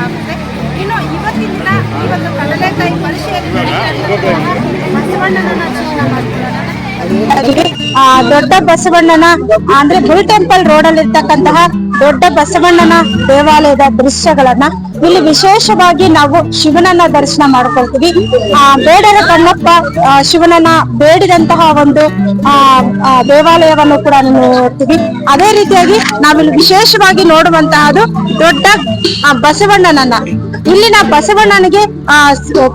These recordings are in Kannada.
ಆಗುತ್ತೆ. ಇನ್ನು ಇವತ್ತಿನ ದಿನ ಈ ಒಂದು ಕಡಲೆಕಾಯಿ ಪರಿಷೆಯಲ್ಲಿ ಬಸವಣ್ಣನ ದರ್ಶನ ಮಾಡ್ಕೊಳ್ಳೋಣ ಆ, ದೊಡ್ಡ ಬಸವಣ್ಣನ, ಅಂದ್ರೆ ಬುಲ್ ಟೆಂಪಲ್ ರೋಡ್ ಅಲ್ಲಿ ಇರ್ತಕ್ಕಂತಹ ದೊಡ್ಡ ಬಸವಣ್ಣನ ದೇವಾಲಯದ ದೃಶ್ಯಗಳನ್ನ ಇಲ್ಲಿ ವಿಶೇಷವಾಗಿ ನಾವು ಶಿವನನ್ನ ದರ್ಶನ ಮಾಡ್ಕೊಳ್ತೀವಿ. ಆ, ಬೇಡರ ಕಣ್ಣಪ್ಪ ಶಿವನನ್ನ ಬೇಡಿದಂತಹ ಒಂದು, ಆ ದೇವಾಲಯವನ್ನು ಕೂಡ ನೋಡ್ತೀವಿ. ಅದೇ ರೀತಿಯಾಗಿ ನಾವಿಲ್ಲಿ ವಿಶೇಷವಾಗಿ ನೋಡುವಂತಹದ್ದು ದೊಡ್ಡ ಬಸವಣ್ಣನನ್ನ. ಇಲ್ಲಿನ ಬಸವಣ್ಣನಿಗೆ ಆ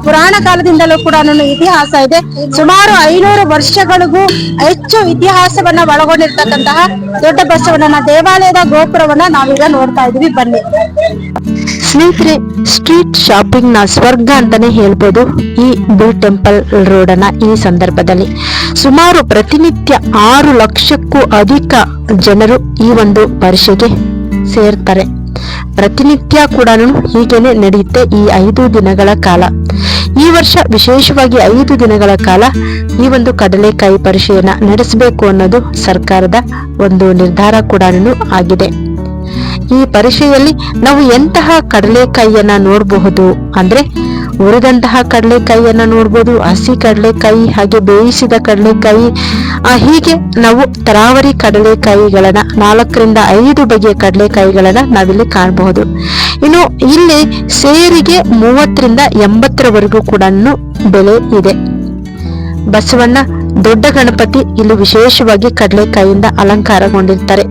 ಪುರಾಣ ಕಾಲದಿಂದಲೂ ಕೂಡ ಇತಿಹಾಸ ಇದೆ. ಸುಮಾರು ಐನೂರು ವರ್ಷಗಳಿಗೂ ಹೆಚ್ಚು ಇತಿಹಾಸವನ್ನ ಒಳಗೊಂಡಿರ್ತಕ್ಕಂತಹ ದೊಡ್ಡ ಬಸವಣ್ಣನ ದೇವಾಲಯದ ಗೋಪುರವನ್ನ ನಾವೀಗ ನೋಡ್ತಾ ಇದೀವಿ ಬನ್ನಿ. ಸ್ನೇಹಿತರೆ ಸ್ಟ್ರೀಟ್ ಶಾಪಿಂಗ್ನ ಸ್ವರ್ಗ ಅಂತಾನೆ ಹೇಳ್ಬೋದು ಈ ಬುಲ್ ಟೆಂಪಲ್ ರೋಡನ ಈ ಸಂದರ್ಭದಲ್ಲಿ. ಸುಮಾರು ಪ್ರತಿನಿತ್ಯ ಆರು ಲಕ್ಷಕ್ಕೂ ಅಧಿಕ ಜನರು ಈ ಒಂದು ಪರಿಷೆಗೆ ಸೇರ್ತಾರೆ. ಪ್ರತಿನಿತ್ಯ ಕೂಡ ಹೀಗೇನೆ ನಡೆಯುತ್ತೆ ಈ ಐದು ದಿನಗಳ ಕಾಲ. ಈ ವರ್ಷ ವಿಶೇಷವಾಗಿ ಐದು ದಿನಗಳ ಕಾಲ ಈ ಒಂದು ಕಡಲೆಕಾಯಿ ಪರಿಷೆಯನ್ನ ನಡೆಸಬೇಕು ಅನ್ನೋದು ಸರ್ಕಾರದ ಒಂದು ನಿರ್ಧಾರ ಕೂಡ ಆಗಿದೆ. ಈ ಪರಿಷೆಯಲ್ಲಿ ನಾವು ಎಂತಹ ಕಡಲೆಕಾಯಿಯನ್ನ ನೋಡಬಹುದು ಅಂದ್ರೆ ಉರಿದಂತಹ ಕಡಲೆಕಾಯಿಯನ್ನು ನೋಡ್ಬೋದು ಹಸಿ ಕಡಲೆಕಾಯಿ ಹಾಗೆ ಬೇಯಿಸಿದ ಕಡಲೆಕಾಯಿ. ಆ, ಹೀಗೆ ನಾವು ತರಾವರಿ ಕಡಲೆಕಾಯಿಗಳನ್ನ ನಾಲ್ಕರಿಂದ ಐದು ಬಗೆಯ ಕಡಲೆಕಾಯಿಗಳನ್ನು ನಾವಿಲ್ಲಿ ಕಾಣಬಹುದು. ಇನ್ನು ಇಲ್ಲಿ ಸೇರಿಗೆ ಮೂವತ್ತರಿಂದ ಎಂಬತ್ತರವರೆಗೂ ಕೂಡ ಬೆಲೆ ಇದೆ. ಬಸವಣ್ಣ ದೊಡ್ಡ ಗಣಪತಿ ಇಲ್ಲಿ ವಿಶೇಷವಾಗಿ ಕಡಲೆಕಾಯಿಯಿಂದ ಅಲಂಕಾರಗೊಂಡಿರ್ತಾರೆ.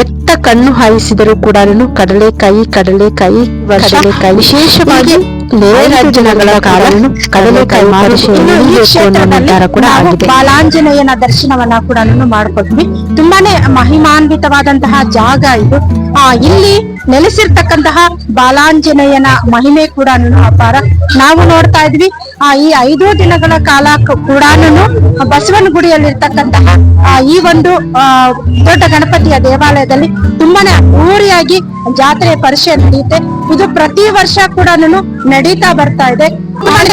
ಎತ್ತ ಕಣ್ಣು ಹಾಯಿಸಿದರೂ ಕೂಡ ಕಡಲೆಕಾಯಿ ಕಡಲೆಕಾಯಿ ಕಡಲೆಕಾಯಿ ವಿಶೇಷವಾಗಿ ಕಾಲ ಕಡಲೆಕಾಯಿ ನಿರ್ಧಾರ ಕೂಡ ನಾವು ಆಗಿದೆ. ಬಾಲಾಂಜನೇಯನ ದರ್ಶನವನ್ನ ಕೂಡ ಮಾಡ್ಕೊಂಡ್ವಿ ತುಂಬಾನೇ ಮಹಿಮಾನ್ವಿತವಾದಂತಹ ಜಾಗ ಇದು. ಆ ಇಲ್ಲಿ ನೆಲೆಸಿರ್ತಕ್ಕಂತಹ ಬಾಲಾಂಜನೇಯನ ಮಹಿಮೆ ಕೂಡ ಅಪಾರ. ನಾವು ನೋಡ್ತಾ ಇದ್ವಿ ಆ ಈ ಐದು ದಿನಗಳ ಕಾಲ ಕೂಡ ಬಸವನ ಗುಡಿಯಲ್ಲಿರ್ತಕ್ಕಂತಹ ಆ, ಈ ಒಂದು ಆ, ದೊಡ್ಡ ಗಣಪತಿಯ ದೇವಾಲಯದಲ್ಲಿ ತುಂಬಾನೇ ಅದ್ದೂರಿಯಾಗಿ ಜಾತ್ರೆ ಪರಿಷೆ ನಡೆಯುತ್ತೆ. ಇದು ಪ್ರತಿ ವರ್ಷ ಕೂಡ ನಡೀತಾ ಬರ್ತಾ ಇದೆ.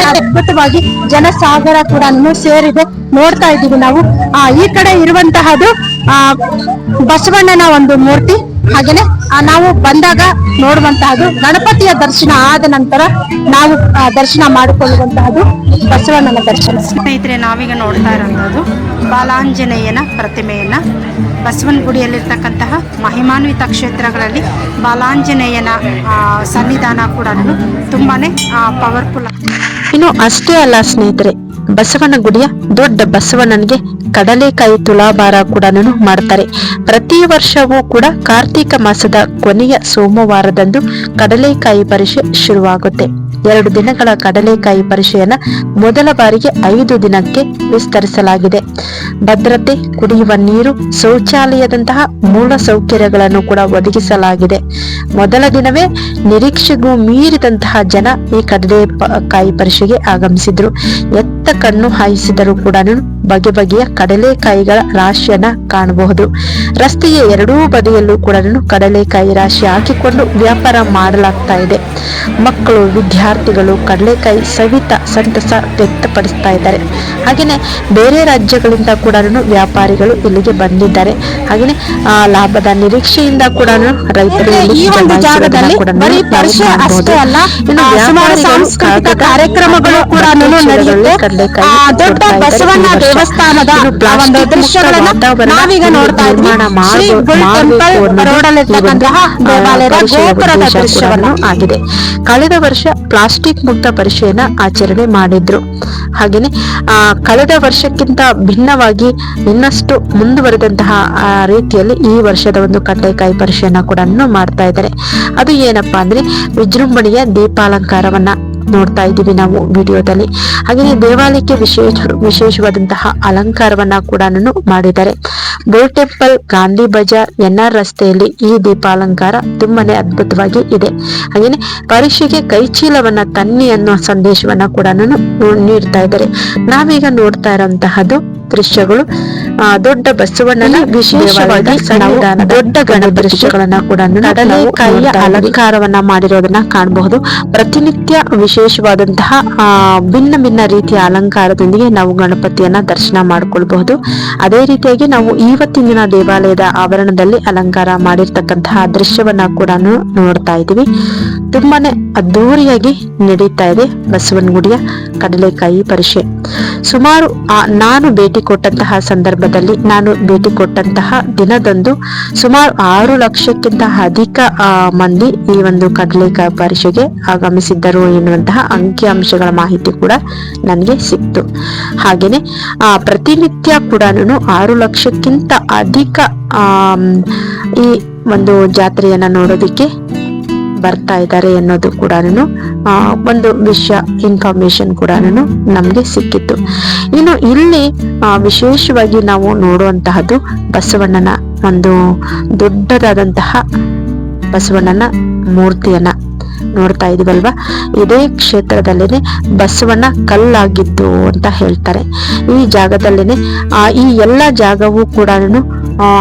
ಅದ್ಭುತವಾಗಿ ಜನಸಾಗರ ಕೂಡ ಸೇರಿದೆ. ನೋಡ್ತಾ ಇದ್ದೀವಿ ನಾವು. ಆ, ಈ ಕಡೆ ಇರುವಂತಹದು, ಆ, ಬಸವಣ್ಣನ ಒಂದು ಮೂರ್ತಿ. ಹಾಗೇನೆ ನಾವು ಬಂದಾಗ ನೋಡುವಂತಹದ್ದು ಗಣಪತಿಯ ದರ್ಶನ ಆದ ನಂತರ ನಾವು ದರ್ಶನ ಮಾಡಿಕೊಳ್ಳುವಂತಹದ್ದು ಬಸವಣ್ಣನ ದರ್ಶನ. ಸ್ನೇಹಿತರೆ ನಾವೀಗ ನೋಡ್ತಾ ಇರೋದು ಬಾಲಾಂಜನೇಯನ ಪ್ರತಿಮೆಯನ್ನ. ಬಸವನ ಗುಡಿಯಲ್ಲಿರ್ತಕ್ಕಂತಹ ಮಹಿಮಾನ್ವಿತ ಕ್ಷೇತ್ರಗಳಲ್ಲಿ ಬಾಲಾಂಜನೇಯನ ಆ, ಸನ್ನಿಧಾನ ಕೂಡ ತುಂಬಾನೇ ಪವರ್ಫುಲ್ ಇನ್ನು ಅಷ್ಟೇ ಅಲ್ಲ ಸ್ನೇಹಿತರೆ ಬಸವನ ಗುಡಿಯ ದೊಡ್ಡ ಬಸವಣ್ಣನಿಗೆ ಕಡಲೆಕಾಯಿ ತುಲಾಭಾರ ಕೂಡ ಮಾಡ್ತಾರೆ. ಪ್ರತಿ ವರ್ಷವೂ ಕೂಡ ಕಾರ್ತಿಕ ಮಾಸದ ಕೊನೆಯ ಸೋಮವಾರದಂದು ಕಡಲೆಕಾಯಿ ಪರಿಷೆ ಶುರುವಾಗುತ್ತೆ. ಎರಡು ದಿನಗಳ ಕಡಲೆಕಾಯಿ ಪರಿಷೆಯನ್ನ ಮೊದಲ ಬಾರಿಗೆ ಐದು ದಿನಕ್ಕೆ ವಿಸ್ತರಿಸಲಾಗಿದೆ. ಭದ್ರತೆ, ಕುಡಿಯುವ ನೀರು, ಶೌಚಾಲಯದಂತಹ ಮೂಲ ಸೌಕರ್ಯಗಳನ್ನು ಕೂಡ ಒದಗಿಸಲಾಗಿದೆ. ಮೊದಲ ದಿನವೇ ನಿರೀಕ್ಷೆಗೂ ಮೀರಿದಂತಹ ಜನ ಈ ಕಡಲೆಕಾಯಿ ಪರಿಷೆಗೆ ಆಗಮಿಸಿದ್ರು. ಎತ್ತ ಕಣ್ಣು ಹಾಯಿಸಿದರೂ ಕೂಡ ಬಗೆ ಬಗೆಯ ಕಡಲೆಕಾಯಿಗಳ ರಾಶಿಯನ್ನ ಕಾಣಬಹುದು. ರಸ್ತೆಯ ಎರಡೂ ಬದಿಯಲ್ಲೂ ಕೂಡ ಕಡಲೆಕಾಯಿ ರಾಶಿ ಹಾಕಿಕೊಂಡು ವ್ಯಾಪಾರ ಮಾಡಲಾಗ್ತಾ ಇದೆ. ಮಕ್ಕಳು ವಿದ್ಯಾರ್ಥಿಗಳು ಕಡಲೆಕಾಯಿ ಸವಿತ ಸಂತಸ ವ್ಯಕ್ತಪಡಿಸ್ತಾ ಇದ್ದಾರೆ. ಹಾಗೆಯೇ ಬೇರೆ ರಾಜ್ಯಗಳಿಂದ ಕೂಡ ವ್ಯಾಪಾರಿಗಳು ಇಲ್ಲಿಗೆ ಬಂದಿದ್ದಾರೆ. ಹಾಗೆಯೇ ಆ, ಲಾಭದ ನಿರೀಕ್ಷೆಯಿಂದ ಕೂಡ ರೈತರು ವ್ಯಾಪಾರಿಗಳು ಕಡಲೆಕಾಯಿ ದೇವಸ್ಥಾನದ ಒಂದು ದೃಶ್ಯಗಳನ್ನ ನಾವೀಗ ನೋಡ್ತಾ ಇದ್ವಿ. ಶ್ರೀ ಟೆಂಪಲ್ ರೋಡಲ್ಲಿರ್ತಕ್ಕಂತಹ ದೇವಾಲಯದ ಗೋಪುರದ ದೃಶ್ಯವನ್ನು ಆಗಿದೆ. ಕಳೆದ ವರ್ಷ ಪ್ಲಾಸ್ಟಿಕ್ ಮುಕ್ತ ಪರಿಷೆಯನ್ನ ಆಚರಣೆ ಮಾಡಿದ್ರು. ಹಾಗೇನೆ ಆ ಕಳೆದ ವರ್ಷಕ್ಕಿಂತ ಭಿನ್ನವಾಗಿ ಇನ್ನಷ್ಟು ಮುಂದುವರೆದಂತಹ ಆ ರೀತಿಯಲ್ಲಿ ಈ ವರ್ಷದ ಒಂದು ಕಡ್ಲೆಕಾಯಿ ಪರಿಷೆಯನ್ನ ಕೂಡ ಮಾಡ್ತಾ ಇದ್ದಾರೆ. ಅದು ಏನಪ್ಪಾ ಅಂದ್ರೆ ವಿಜೃಂಭಣೆಯ ದೀಪಾಲಂಕಾರವನ್ನ ನೋಡ್ತಾ ಇದ್ದೀವಿ ನಾವು ವಿಡಿಯೋದಲ್ಲಿ. ಹಾಗೆಯೇ ದೇವಾಲಯಕ್ಕೆ ವಿಶೇಷ ವಿಶೇಷವಾದಂತಹ ಅಲಂಕಾರವನ್ನ ಕೂಡ ಮಾಡಿದ್ದಾರೆ. Bull Temple Gandhi Bazaar N R ರಸ್ತೆಯಲ್ಲಿ ಈ ದೀಪಾಲಂಕಾರ ತುಂಬಾನೇ ಅದ್ಭುತವಾಗಿ ಇದೆ. ಹಾಗೇನೆ ಪರೀಕ್ಷೆಗೆ ಕೈಚೀಲವನ್ನ ತನ್ನಿ ಅನ್ನೋ ಸಂದೇಶವನ್ನ ಕೂಡ ನೀಡ್ತಾ ಇದ್ದಾರೆ. ನಾವೀಗ ನೋಡ್ತಾ ಇರೋಂತಹದ್ದು ದೃಶ್ಯಗಳು. ದೊಡ್ಡ ಬಸವಣ್ಣನ ವಿಶೇಷವಾಗಿ ದೊಡ್ಡ ಗಣ ದೃಶ್ಯಗಳನ್ನ ಕೂಡ ಕಡಲೆಕಾಯಿಯ ಅಲಂಕಾರವನ್ನ ಮಾಡಿರೋದನ್ನ ಕಾಣಬಹುದು. ಪ್ರತಿನಿತ್ಯ ವಿಶೇಷವಾದಂತಹ ಆ, ಭಿನ್ನ ಭಿನ್ನ ರೀತಿಯ ಅಲಂಕಾರದೊಂದಿಗೆ ನಾವು ಗಣಪತಿಯನ್ನ ದರ್ಶನ ಮಾಡ್ಕೊಳ್ಬಹುದು. ಅದೇ ರೀತಿಯಾಗಿ ನಾವು ಇವತ್ತಿನ ದೇವಾಲಯದ ಆವರಣದಲ್ಲಿ ಅಲಂಕಾರ ಮಾಡಿರ್ತಕ್ಕಂತಹ ದೃಶ್ಯವನ್ನ ಕೂಡ ನೋಡ್ತಾ ಇದೀವಿ ತುಂಬಾನೇ ಅದ್ದೂರಿಯಾಗಿ ನಡೀತಾ ಇದೆ ಬಸವನಗುಡಿಯ ಕಡಲೆಕಾಯಿ ಪರಿಷೆ. ಸುಮಾರು ಆ, ನಾನು ಭೇಟಿ ಕೊಟ್ಟಂತಹ ಸಂದರ್ಭದಲ್ಲಿ ನಾನು ಭೇಟಿ ಕೊಟ್ಟಂತಹ ದಿನದಂದು ಸುಮಾರು ಆರು ಲಕ್ಷಕ್ಕಿಂತ ಅಧಿಕ ಮಂದಿ ಈ ಒಂದು ಕಡಲೆಕಾಯಿ ಪರಿಷೆಗೆ ಆಗಮಿಸಿದ್ದರು ಎನ್ನುವಂತಹ ಅಂಕಿಅಂಶಗಳ ಮಾಹಿತಿ ಕೂಡ ನನಗೆ ಸಿಕ್ತು. ಹಾಗೇನೆ ಆ, ಪ್ರತಿನಿತ್ಯ ಕೂಡ ಆರು ಲಕ್ಷಕ್ಕಿಂತ ಅಧಿಕ ಆಮ್, ಈ ಒಂದು ಜಾತ್ರೆಯನ್ನ ನೋಡೋದಿಕ್ಕೆ ಬರ್ತಾ ಇದ್ದಾರೆ ಅನ್ನೋದು ಕೂಡ ಒಂದು ವಿಷಯ ಇನ್ಫಾರ್ಮೇಶನ್ ಕೂಡ ನಮ್ಗೆ ಸಿಕ್ಕಿತ್ತು. ಇನ್ನು ಇಲ್ಲಿ ವಿಶೇಷವಾಗಿ ನಾವು ನೋಡುವಂತಹದ್ದು ಬಸವಣ್ಣನ ಒಂದು ದೊಡ್ಡದಾದಂತಹ ಬಸವಣ್ಣನ ಮೂರ್ತಿಯನ್ನ. ನೋಡ್ತಾ ಇದೀವಲ್ವಾ? ಇದೇ ಕ್ಷೇತ್ರದಲ್ಲೇನೆ ಬಸವಣ್ಣ ಕಲ್ಲಾಗಿದ್ದು ಅಂತ ಹೇಳ್ತಾರೆ. ಈ ಜಾಗದಲ್ಲೇನೆ ಈ ಎಲ್ಲ ಜಾಗವೂ ಕೂಡ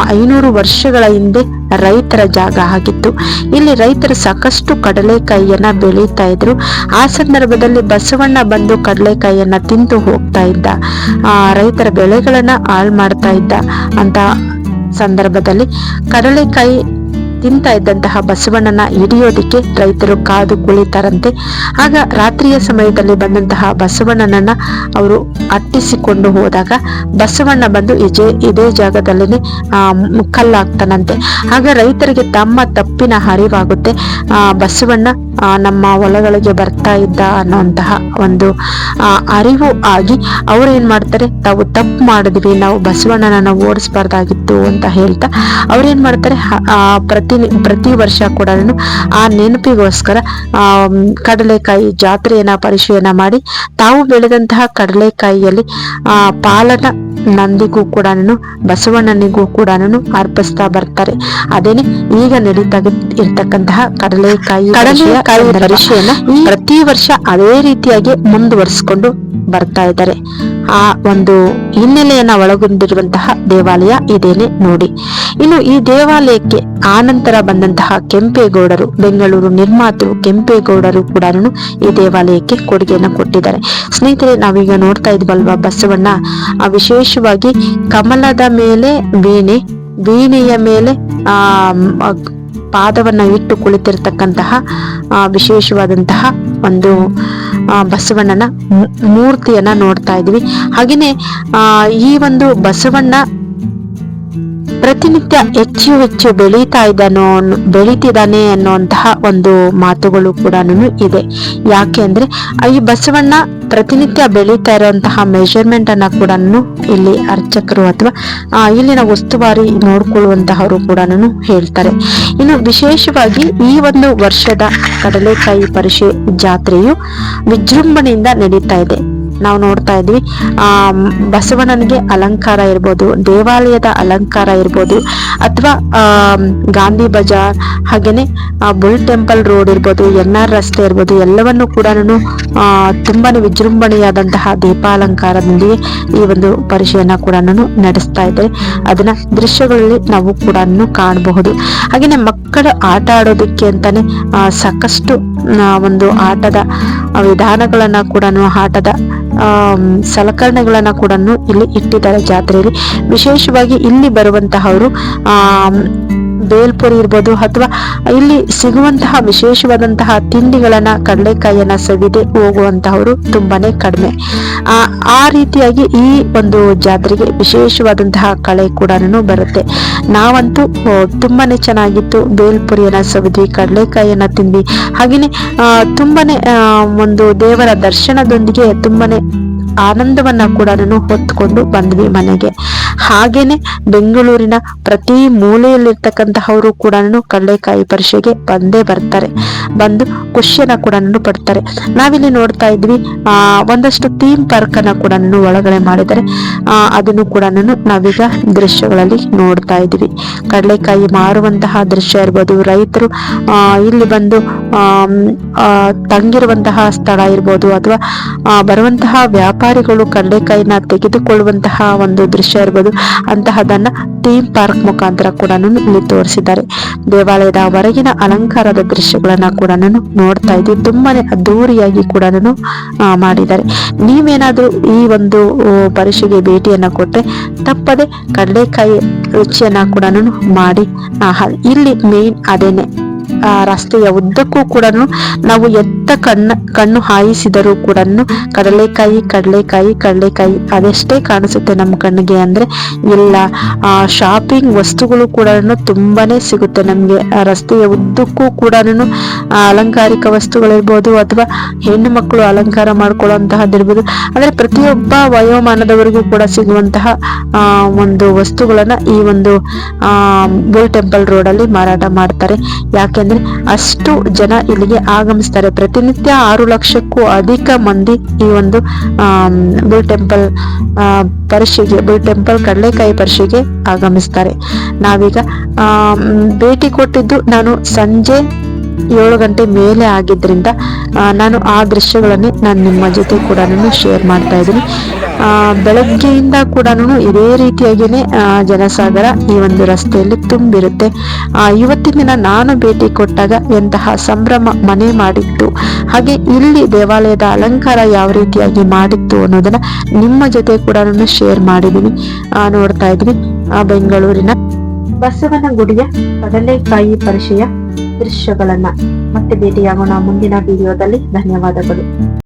ಐನೂರು ವರ್ಷಗಳ ಹಿಂದೆ ರೈತರ ಜಾಗ ಆಗಿತ್ತು. ಇಲ್ಲಿ ರೈತರು ಸಾಕಷ್ಟು ಕಡಲೆಕಾಯಿಯನ್ನ ಬೆಳೀತಾ ಇದ್ರು. ಆ ಸಂದರ್ಭದಲ್ಲಿ ಬಸವಣ್ಣ ಬಂದು ಕಡಲೆಕಾಯಿಯನ್ನ ತಿಂದು ಹೋಗ್ತಾ ಇದ್ದ. ಆ, ರೈತರ ಬೆಳೆಗಳನ್ನ ಹಾಳು ಮಾಡ್ತಾ ಇದ್ದ ಅಂತ ಸಂದರ್ಭದಲ್ಲಿ ಕಡಲೆಕಾಯಿ ತಿಂತಾ ಇದ್ದಂತಹ ಬಸವಣ್ಣನ ಹಿಡಿಯೋದಿಕ್ಕೆ ರೈತರು ಕಾದು ಕುಳಿತಾರಂತೆ. ಆಗ ರಾತ್ರಿಯ ಸಮಯದಲ್ಲಿ ಬಂದಂತಹ ಬಸವಣ್ಣನನ್ನ ಅವರು ಅಟ್ಟಿಸಿಕೊಂಡು ಹೋದಾಗ ಬಸವಣ್ಣ ಬಂದು ಇಜೆ, ಇದೇ ಜಾಗದಲ್ಲಿನೇ ಕಲ್ಲಾಗ್ತಾನಂತೆ ಆಗ ರೈತರಿಗೆ ತಮ್ಮ ತಪ್ಪಿನ ಅರಿವಾಗುತ್ತೆ. ಬಸವಣ್ಣ ನಮ್ಮ ಹೊಲಗಳಿಗೆ ಬರ್ತಾ ಇದ್ದ ಅನ್ನುವಂತಹ ಒಂದು ಅರಿವು ಆಗಿ ಅವ್ರು ಏನ್ ಮಾಡ್ತಾರೆ? ತಾವು ತಪ್ಪು ಮಾಡಿದ್ವಿ, ನಾವು ಬಸವಣ್ಣನ ಓಡಿಸ್ಬಾರ್ದಾಗಿತ್ತು ಅಂತ ಹೇಳ್ತಾ ಅವ್ರೇನ್ ಮಾಡ್ತಾರೆ? ಪ್ರತಿ ಪ್ರತಿ ವರ್ಷ ಕೂಡ ಆ ನೆನಪಿಗೋಸ್ಕರ ಕಡಲೆಕಾಯಿ ಜಾತ್ರೆಯನ್ನ ಪರಿಚಯನ ಮಾಡಿ ತಾವು ಬೆಳೆದಂತಹ ಕಡಲೆಕಾಯಿಯಲ್ಲಿ, ಆ, ಪಾಲನ ನಂದಿಗೂ ಕೂಡ ಬಸವಣ್ಣನಿಗೂ ಕೂಡ ಅರ್ಪಿಸ್ತಾ ಬರ್ತಾರೆ. ಅದೇನೆ ಈಗ ನಡೀತಾ ಇರ್ತಕ್ಕಂತಹ ಕಡಲೆಕಾಯಿ ಕಡಲೆಕಾಯಿ ಪರಿಚಯನ ಪ್ರತಿ ವರ್ಷ ಅದೇ ರೀತಿಯಾಗಿ ಮುಂದುವರಿಸಿಕೊಂಡು ಬರ್ತಾ ಇದ್ದಾರೆ. ಆ ಒಂದು ಹಿನ್ನೆಲೆಯನ್ನ ಒಳಗೊಂಡಿರುವಂತಹ ದೇವಾಲಯ ಇದೇನೆ ನೋಡಿ. ಇನ್ನು ಈ ದೇವಾಲಯಕ್ಕೆ ಆನಂತರ ಬಂದಂತಹ ಕೆಂಪೇಗೌಡರು ಬೆಂಗಳೂರು ನಿರ್ಮಾತೃ ಕೆಂಪೇಗೌಡರು ಕೂಡ ಈ ದೇವಾಲಯಕ್ಕೆ ಕೊಡುಗೆಯನ್ನು ಕೊಟ್ಟಿದ್ದಾರೆ. ಸ್ನೇಹಿತರೆ ನಾವೀಗ ನೋಡ್ತಾ ಇದ್ವಲ್ವಾ ಬಸವಣ್ಣ? ಆ ವಿಶೇಷವಾಗಿ ಕಮಲದ ಮೇಲೆ ವೀಣೆ ವೀಣೆಯ ಮೇಲೆ ಆ, ಪಾದವನ್ನ ಇಟ್ಟು ಕುಳಿತಿರ್ತಕ್ಕಂತಹ ವಿಶೇಷವಾದಂತಹ ಒಂದು ಬಸವಣ್ಣನ ಮೂರ್ತಿಯನ್ನ ನೋಡ್ತಾ ಇದೀವಿ ಹಾಗೆಯೇ ಈ ಒಂದು ಬಸವಣ್ಣ ಪ್ರತಿನಿತ್ಯ ಹೆಚ್ಚು ಹೆಚ್ಚು ಬೆಳೀತಾ ಇದ್ದಾನೋ ಬೆಳೀತಿದ್ದಾನೆ ಅನ್ನುವಂತಹ ಒಂದು ಮಾತುಗಳು ಕೂಡ ಇದೆ ಯಾಕೆ ಅಂದ್ರೆ, ಈ ಬಸವಣ್ಣ ಪ್ರತಿನಿತ್ಯ ಬೆಳೀತಾ ಇರುವಂತಹ ಮೆಷರ್ಮೆಂಟ್ ಅನ್ನ ಕೂಡ ಇಲ್ಲಿ ಅರ್ಚಕರು ಅಥವಾ ಇಲ್ಲಿನ ಉಸ್ತುವಾರಿ ನೋಡ್ಕೊಳ್ಳುವಂತಹವರು ಕೂಡ ಹೇಳ್ತಾರೆ. ಇನ್ನು ವಿಶೇಷವಾಗಿ ಈ ಒಂದು ವರ್ಷದ ಕಡಲೆಕಾಯಿ ಪರಿಷೆ ಜಾತ್ರೆಯು ವಿಜೃಂಭಣೆಯಿಂದ ನಡೀತಾ ಇದೆ. ನಾವು ನೋಡ್ತಾ ಇದ್ವಿ. ಆ, ಬಸವಣ್ಣನಿಗೆ ಅಲಂಕಾರ ಇರ್ಬೋದು, ದೇವಾಲಯದ ಅಲಂಕಾರ ಇರ್ಬೋದು, ಅಥವಾ ಗಾಂಧಿ ಬಜಾರ್, ಹಾಗೇನೆ ಬುಲ್ ಟೆಂಪಲ್ ರೋಡ್ ಇರ್ಬೋದು, ಎನ್ ಆರ್ ರಸ್ತೆ ಇರ್ಬೋದು, ಎಲ್ಲವನ್ನು ಕೂಡ ಆ, ತುಂಬಾನೇ ವಿಜೃಂಭಣೆಯಾದಂತಹ ದೀಪಾಲಂಕಾರದೊಂದಿಗೆ ಈ ಒಂದು ಪರಿಚಯನ ಕೂಡ ನಡೆಸ್ತಾ ಇದ್ದೆ. ಅದನ್ನ ದೃಶ್ಯಗಳಲ್ಲಿ ನಾವು ಕೂಡ ಕಾಣಬಹುದು. ಹಾಗೇನೆ ಮಕ್ಕಳು ಆಟ ಆಡೋದಕ್ಕೆ ಅಂತಾನೆ ಸಾಕಷ್ಟು ಒಂದು ಆಟದ ವಿಧಾನಗಳನ್ನ ಕೂಡ ಆಟದ ಸಲಕರಣೆಗಳನ್ನ ಕೂಡ ಇಲ್ಲಿ ಇಟ್ಟಿದ್ದಾರೆ ಜಾತ್ರೆಯಲ್ಲಿ. ವಿಶೇಷವಾಗಿ ಇಲ್ಲಿ ಬರುವಂತಹವರು ಬೇಲ್ಪುರಿ ಇರ್ಬೋದು ಅಥವಾ ಇಲ್ಲಿ ಸಿಗುವಂತಹ ವಿಶೇಷವಾದಂತಹ ತಿಂಡಿಗಳನ್ನ ಕಡಲೆಕಾಯಿಯನ್ನ ಸವಿದೆ ಹೋಗುವಂತಹವರು ತುಂಬಾನೇ ಕಡಿಮೆ. ಆ ರೀತಿಯಾಗಿ ಈ ಒಂದು ಜಾತ್ರೆಗೆ ವಿಶೇಷವಾದಂತಹ ಕಳೆ ಕೂಡ ಬರುತ್ತೆ. ನಾವಂತೂ ತುಂಬಾನೇ ಚೆನ್ನಾಗಿತ್ತು ಬೇಲ್ಪುರಿಯನ್ನ ಸವಿದ್ವಿ, ಕಡಲೆಕಾಯಿಯನ್ನ ತಿಂದ್ವಿ. ಹಾಗೇನೆ ತುಂಬಾನೇ ಒಂದು ದೇವರ ದರ್ಶನದೊಂದಿಗೆ ತುಂಬಾನೇ ಆನಂದವನ್ನ ಕೂಡ ನಾನು ಹೊತ್ಕೊಂಡು ಬಂದ್ವಿ ಮನೆಗೆ. ಹಾಗೇನೆ ಬೆಂಗಳೂರಿನ ಪ್ರತಿ ಮೂಲೆಯಲ್ಲಿರ್ತಕ್ಕಂತಹವರು ಕೂಡ ಕಡಲೆಕಾಯಿ ಪರಿಷೆಗೆ ಬಂದೇ ಬರ್ತಾರೆ. ಬಂದು ಖುಷಿಯನ್ನ ಕೂಡ ಪಡ್ತಾರೆ. ನಾವಿಲ್ಲಿ ನೋಡ್ತಾ ಇದ್ವಿ ಒಂದಷ್ಟು ಥೀಮ್ ಪಾರ್ಕ್ ಅನ್ನ ಕೂಡ ಒಳಗಡೆ ಮಾಡಿದರೆ ಅದನ್ನು ಕೂಡ ನಾವೀಗ ದೃಶ್ಯಗಳಲ್ಲಿ ನೋಡ್ತಾ ಇದ್ವಿ ಕಡಲೆಕಾಯಿ ಮಾರುವಂತಹ ದೃಶ್ಯ ಇರ್ಬೋದು, ರೈತರು ಇಲ್ಲಿ ಬಂದು ತಂಗಿರುವಂತಹ ಸ್ಥಳ ಇರ್ಬೋದು ಅಥವಾ ಬರುವಂತಹ ಬರುವಂತಹ ವ್ಯಾಪಾರಿಗಳು ಕಡಲೆಕಾಯಿನ ತೆಗೆದುಕೊಳ್ಳುವಂತಹ ಒಂದು ದೃಶ್ಯ ಇರ್ಬೋದು. ಅಂತಹದನ್ನ ಥೀಮ್ ಪಾರ್ಕ್ ಮುಖಾಂತರ ಕೂಡ ಇಲ್ಲಿ ತೋರಿಸಿದ್ದಾರೆ. ದೇವಾಲಯದ ಹೊರಗಿನ ಅಲಂಕಾರದ ದೃಶ್ಯಗಳನ್ನ ಕೂಡ ನೋಡ್ತಾ ಇದ್ವಿ ತುಂಬಾನೇ ಅದ್ದೂರಿಯಾಗಿ ಕೂಡ ಮಾಡಿದ್ದಾರೆ. ನೀವೇನಾದ್ರೂ ಈ ಒಂದು ಪರೀಕ್ಷೆಗೆ ಭೇಟಿಯನ್ನ ಕೊಟ್ಟರೆ ತಪ್ಪದೆ ಕಡಲೆಕಾಯಿ ರುಚಿಯನ್ನ ಕೂಡ ಮಾಡಿ ಇಲ್ಲಿ ಮೇನ್ ಅದೇನೆ. ರಸ್ತೆಯ ಉದ್ದಕ್ಕೂ ಕೂಡ ನಾವು ಎತ್ತ ಕಣ್ಣ, ಕಣ್ಣು ಹಾಯಿಸಿದರೂ ಕೂಡ ಕಡಲೆಕಾಯಿ ಕಡಲೆಕಾಯಿ ಕಡಲೆಕಾಯಿ ಅದೆಷ್ಟೇ ಕಾಣಿಸುತ್ತೆ ನಮ್ಮ ಕಣ್ಣಿಗೆ ಅಂದ್ರೆ ಇಲ್ಲ, ಆ ಶಾಪಿಂಗ್ ವಸ್ತುಗಳು ಕೂಡ ತುಂಬಾನೇ ಸಿಗುತ್ತೆ ನಮ್ಗೆ. ಆ ರಸ್ತೆಯ ಉದ್ದಕ್ಕೂ ಕೂಡ ಅಲಂಕಾರಿಕ ವಸ್ತುಗಳಿರ್ಬೋದು ಅಥವಾ ಹೆಣ್ಣು ಮಕ್ಕಳು ಅಲಂಕಾರ ಮಾಡ್ಕೊಳ್ಳುವಂತಹದ್ದಿರ್ಬೋದು, ಅಂದ್ರೆ ಪ್ರತಿಯೊಬ್ಬ ವಯೋಮಾನದವರಿಗೂ ಕೂಡ ಸಿಗುವಂತಹ, ಆ, ಒಂದು ವಸ್ತುಗಳನ್ನ ಈ ಒಂದು, ಆ, ಬುಲ್ ಟೆಂಪಲ್ ರೋಡ್ ಅಲ್ಲಿ ಮಾರಾಟ ಮಾಡ್ತಾರೆ. ಯಾಕೆಂದ್ರೆ ಅಷ್ಟು ಜನ ಇಲ್ಲಿಗೆ ಆಗಮಿಸ್ತಾರೆ. ಪ್ರತಿನಿತ್ಯ ಆರು ಲಕ್ಷಕ್ಕೂ ಅಧಿಕ ಮಂದಿ ಈ ಒಂದು ಬಿಲ್ ಟೆಂಪಲ್ ಪರಿಷೆಗೆ ಬುಲ್ ಟೆಂಪಲ್ ಕಡಲೆಕಾಯಿ ಪರಿಷೆಗೆ ಆಗಮಿಸ್ತಾರೆ. ನಾವೀಗ ಭೇಟಿ ಕೊಟ್ಟಿದ್ದು ನಾನು ಸಂಜೆ ಏಳು ಗಂಟೆ ಮೇಲೆ ಆಗಿದ್ದರಿಂದ ನಾನು ಆ ದೃಶ್ಯಗಳನ್ನೇ ನಾನು ನಿಮ್ಮ ಜೊತೆ ಕೂಡ ಶೇರ್ ಮಾಡ್ತಾ ಇದ್ದೀನಿ. ಬೆಳಗ್ಗೆಯಿಂದ ಕೂಡ ಇದೇ ರೀತಿಯಾಗಿಯೇ ಜನಸಾಗರ ಈ ಒಂದು ರಸ್ತೆಯಲ್ಲಿ ತುಂಬಿರುತ್ತೆ. ಇವತ್ತಿನ ದಿನ ನಾನು ಭೇಟಿ ಕೊಟ್ಟಾಗ ಎಂತಹ ಸಂಭ್ರಮ ಮನೆ ಮಾಡಿತ್ತು. ಹಾಗೆ ಇಲ್ಲಿ ದೇವಾಲಯದ ಅಲಂಕಾರ ಯಾವ ರೀತಿಯಾಗಿ ಮಾಡಿತ್ತು ಅನ್ನೋದನ್ನ ನಿಮ್ಮ ಜೊತೆ ಕೂಡ ಶೇರ್ ಮಾಡಿದ್ದೀನಿ. ನೋಡ್ತಾ ಇದ್ದೀನಿ. ಬೆಂಗಳೂರಿನ ಬಸವನಗುಡಿಯ ಕಡಲೆಕಾಯಿ ಪರಿಚಯ ದೃಶ್ಯಗಳನ್ನ ಮತ್ತೆ ಭೇಟಿಯಾಗೋಣ ಮುಂದಿನ ವಿಡಿಯೋದಲ್ಲಿ ಧನ್ಯವಾದಗಳು.